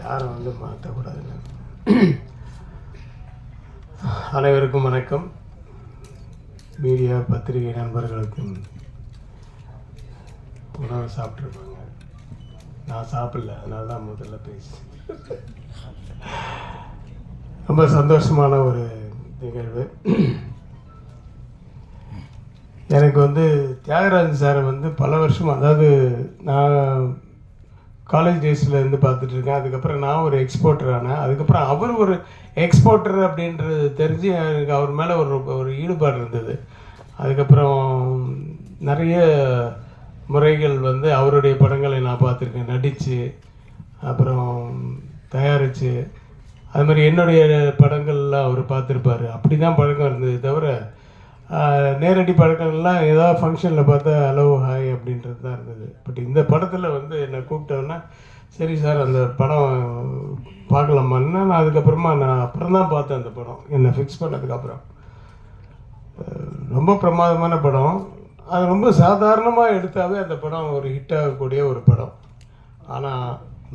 யாரும் வந்து மாற்றக்கூடாதுன்னு. அனைவருக்கும் வணக்கம். மீடியா பத்திரிகை நண்பர்களுக்கும் உணவு சாப்பிட்ருப்பாங்க நான் சாப்பிடல அதனால தான் முதல்ல பேசி. ரொம்ப சந்தோஷமான ஒரு நிகழ்வு. எனக்கு வந்து தியாகராஜன் சாரை வந்து பல வருஷம் அதாவது நான் காலேஜ் டேஸில் இருந்து பார்த்துட்டு இருக்கேன். அதுக்கப்புறம் நான் ஒரு எக்ஸ்போர்ட்டர் ஆனேன். அதுக்கப்புறம் அவர் ஒரு எக்ஸ்போர்ட்டர் அப்படின்றது தெரிஞ்சு எனக்கு அவர் மேலே ஒரு ஒரு ஈடுபாடு இருந்தது. அதுக்கப்புறம் நிறைய முறைகள் வந்து அவருடைய படங்களை நான் பார்த்துருக்கேன். நடித்து அப்புறம் தயாரித்து அது மாதிரி என்னுடைய படங்கள்லாம் அவர் பார்த்துருப்பாரு. அப்படி தான் பழக்கம் இருந்தது தவிர நேரடி பழக்கங்கள்லாம் ஏதாவது ஃபங்க்ஷனில் பார்த்தா ஹலோ ஹாய் அப்படின்றது தான் இருந்தது. பட் இந்த படத்தில் வந்து என்னை கூப்பிட்டு சரி சார் அந்த படம் பார்க்கலாமான்னா நான் அதுக்கப்புறமா நான் அப்புறம் தான் பார்த்தேன் அந்த படம். என்னை ஃபிக்ஸ் பண்ணதுக்கப்புறம் ரொம்ப பிரமாதமான படம். அது ரொம்ப சாதாரணமாக எடுத்தாவே அந்த படம் ஒரு ஹிட் ஆகக்கூடிய ஒரு படம். ஆனால்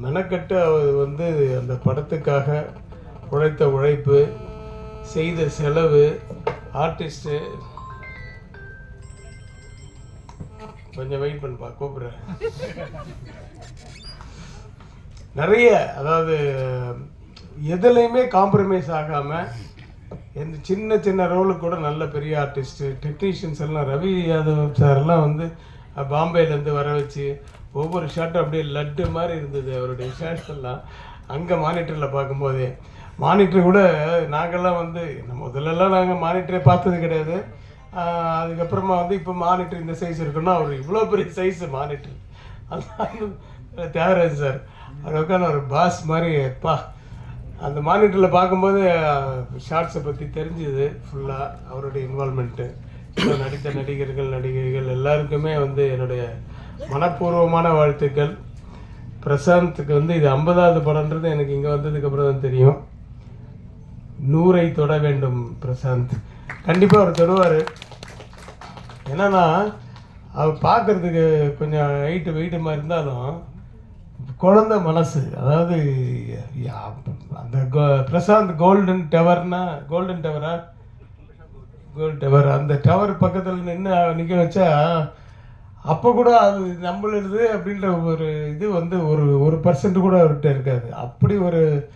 மெனக்கட்டு அது வந்து அந்த படத்துக்காக உழைத்த உழைப்பு செய்த செலவு ஆர்டிஸ்ட்டு கொஞ்சம் வெயிட் பண்ணுப்பா கூப்பிட்றேன். நிறைய அதாவது எதுலேயுமே காம்ப்ரமைஸ் ஆகாமல் எந்த சின்ன சின்ன ரோலுக்கு கூட நல்ல பெரிய ஆர்டிஸ்ட்டு டெக்னீஷியன்ஸ் எல்லாம் ரவி யாதவ் சார்லாம் வந்து பாம்பேலேருந்து வர வச்சு ஒவ்வொரு ஷாட்டும் அப்படியே லட்டு மாதிரி இருந்தது அவருடைய ஷாட்ஸ் எல்லாம். அங்கே மானிட்டரில் பார்க்கும்போதே மானிட்டர் கூட நாங்கள்லாம் வந்து நம்ம முதல்லலாம் நாங்கள் மானிட்டரே பார்த்தது கிடையாது. அதுக்கப்புறமா வந்து இப்போ மானிட்டர் இந்த சைஸ் இருக்குன்னா அவர் இவ்வளோ பெரிய சைஸு மானிட்டர் அது தேவராஜ் சார். அவர் உட்காந்து ஒரு பாஸ் மாதிரி பா அந்த மானிட்டரில் பார்க்கும்போது ஷார்ட்ஸை பற்றி தெரிஞ்சுது ஃபுல்லாக அவருடைய இன்வால்மெண்ட்டு நடித்த நடிகர்கள் நடிகைகள் எல்லாருக்குமே வந்து என்னுடைய மனப்பூர்வமான வாழ்த்துக்கள். பிரசாந்த்க்கு வந்து இது ஐம்பதாவது படம்ன்றது எனக்கு இங்கே வந்ததுக்கப்புறம் தான் தெரியும். நூறை தொட வேண்டும் பிரசாந்த். கண்டிப்பாக அவர் தொடுவார். என்னன்னா அவர் பார்க்கறதுக்கு கொஞ்சம் ஹைட்டு வெயிட்டு மாதிரி இருந்தாலும் குழந்தை மனசு. அதாவது அந்த கோ- பிரசாந்த் கோல்டன் டவர்னா கோல்டன் டவரா? Golden tower. அந்த டவர் பக்கத்தில் நின்று நிற்க வச்சா அப்போ கூட அது நம்மளுது அப்படின்ற ஒரு இது வந்து ஒரு ஒரு பர்சன்ட் கூட அவர்கிட்ட இருக்காது. அப்படி ஒரு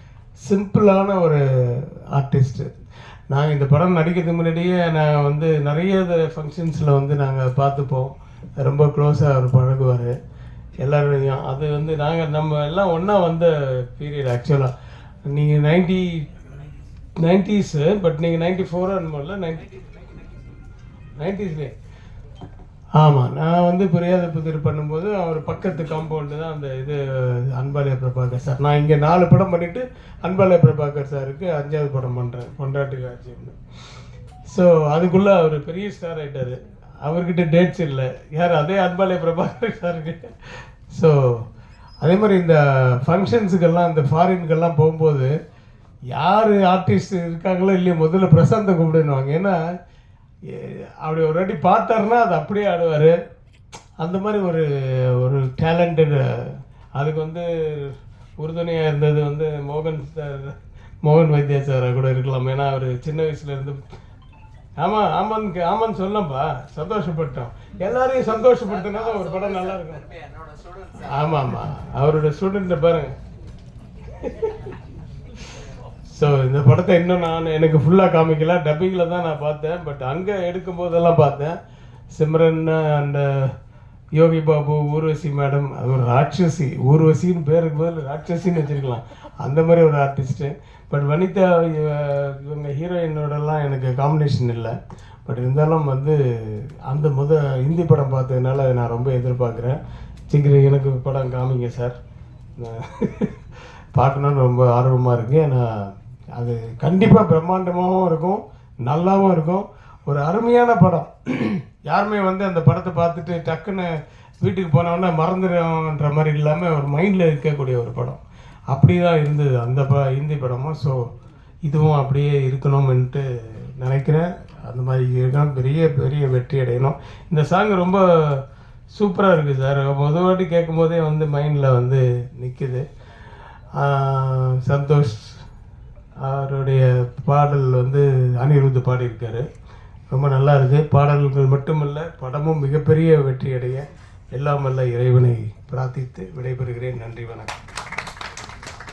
சிம்பிளான ஒரு ஆர்டிஸ்ட்டு நாங்கள் இந்த படம் நடிக்கிறதுக்கு முன்னாடியே நான் வந்து நிறைய ஃபங்க்ஷன்ஸில் வந்து நாங்கள் பார்த்துப்போம். ரொம்ப க்ளோஸாக அவர் பழகுவார். எல்லாரோடையும் அது வந்து நாங்கள் நம்ம எல்லாம் ஒன்றா வந்த பீரியட் ஆக்சுவலாக நீங்கள் நைன்டி நைன்டிஸு பட் நீங்கள் நைன்டி ஃபோர் அனுமல்ல நைன்டி நைன்டிஸ்லே ஆமாம் நான் வந்து பிரியாத புதிர் பண்ணும்போது அவர் பக்கத்து காம்பவுண்டு தான் அந்த இது அன்பாலய பிரபாகர் சார். நான் இங்கே நாலு படம் பண்ணிவிட்டு அன்பாலய பிரபாகர் சாருக்கு அஞ்சாவது படம் பண்ணுறேன் கொண்டாட்டு காட்சின்னு ஸோ அதுக்குள்ளே அவர் பெரிய ஸ்டார் ஆகிட்டார் அவர்கிட்ட டேட்ஸ் இல்லை. யார்? அதே அன்பாலே பிரபாகர் சாருக்கு. ஸோ அதே மாதிரி இந்த ஃபங்க்ஷன்ஸுக்கெல்லாம் இந்த ஃபாரினுக்கெல்லாம் போகும்போது யார் ஆர்டிஸ்ட் இருக்காங்களோ இல்லையோ முதல்ல பிரசாந்தை கூப்பிடுவாங்க ஏன்னா அப்படி ஒரு வாட்டி பார்த்தாருன்னா அது அப்படியே ஆடுவார். அந்த மாதிரி ஒரு ஒரு டேலண்டடு அதுக்கு வந்து உறுதுணையாக இருந்தது வந்து மோகன் சார் மோகன் வைத்தியா சாராக கூட இருக்கலாம். ஏன்னா அவர் சின்ன வயசுலேருந்து ஆமாம் ஆமான்னு ஆமான்னு சொல்லப்பா. சந்தோஷப்பட்டோம். எல்லாரையும் சந்தோஷப்படுத்தினா ஒரு படம் நல்லா இருக்கும். ஆமாம் ஆமாம் அவரோட ஸ்டூடெண்ட்டை பாருங்க. ஸோ இந்த படத்தை இன்னும் நான் எனக்கு ஃபுல்லாக காமிக்கல. டப்பிங்கில் தான் நான் பார்த்தேன். பட் அங்கே எடுக்கும் போதெல்லாம் பார்த்தேன். சிம்ரன் அண்ட் யோகி பாபு ஊர்வசி மேடம் அது ஒரு ராட்சசி. ஊர்வசின்னு பேருக்கு பதில் ராட்சசின்னு வச்சிருக்கலாம். அந்த மாதிரி ஒரு ஆர்டிஸ்ட்டு பட் வனிதா இவங்க ஹீரோயினோடலாம் எனக்கு காம்பினேஷன் இல்லை. பட் இருந்தாலும் வந்து அந்த முத ஹிந்தி படம் பார்த்ததுனால நான் ரொம்ப எதிர்பார்க்குறேன். சீக்கிரம் எனக்கு படம் காமிங்க சார். பார்க்கணுன்னு ரொம்ப ஆர்வமாக இருக்குது ஏன்னா அது கண்டிப்பாக பிரம்மாண்டமாகவும் இருக்கும் நல்லாவும் இருக்கும். ஒரு அருமையான படம். யாருமே வந்து அந்த படத்தை பார்த்துட்டு டக்குன்னு வீட்டுக்கு போனவொடனே மறந்துடும்ன்ற மாதிரி இல்லாமல் ஒரு மைண்டில் இருக்கக்கூடிய ஒரு படம். அப்படி தான் இருந்தது அந்த ப ஹிந்தி படமும். ஸோ இதுவும் அப்படியே இருக்கணும்ன்ட்டு நினைக்கிறேன். அந்த மாதிரி இருக்கணும் பெரிய பெரிய வெற்றி அடையணும். இந்த சாங் ரொம்ப சூப்பராக இருக்குது சார் முதல் வாட்டி கேட்கும் போதே வந்து மைண்டில் வந்து நிற்குது சந்தோஷ் அவருடைய பாடல் வந்து அனிருத் பாடியிருக்காரு. ரொம்ப நல்லா இருக்குது பாடல்கள் மட்டுமல்ல படமும் மிகப்பெரிய வெற்றி அடைய எல்லாம் வல்ல இறைவனை பிரார்த்தித்து விடைபெறுகிறேன். நன்றி வணக்கம்.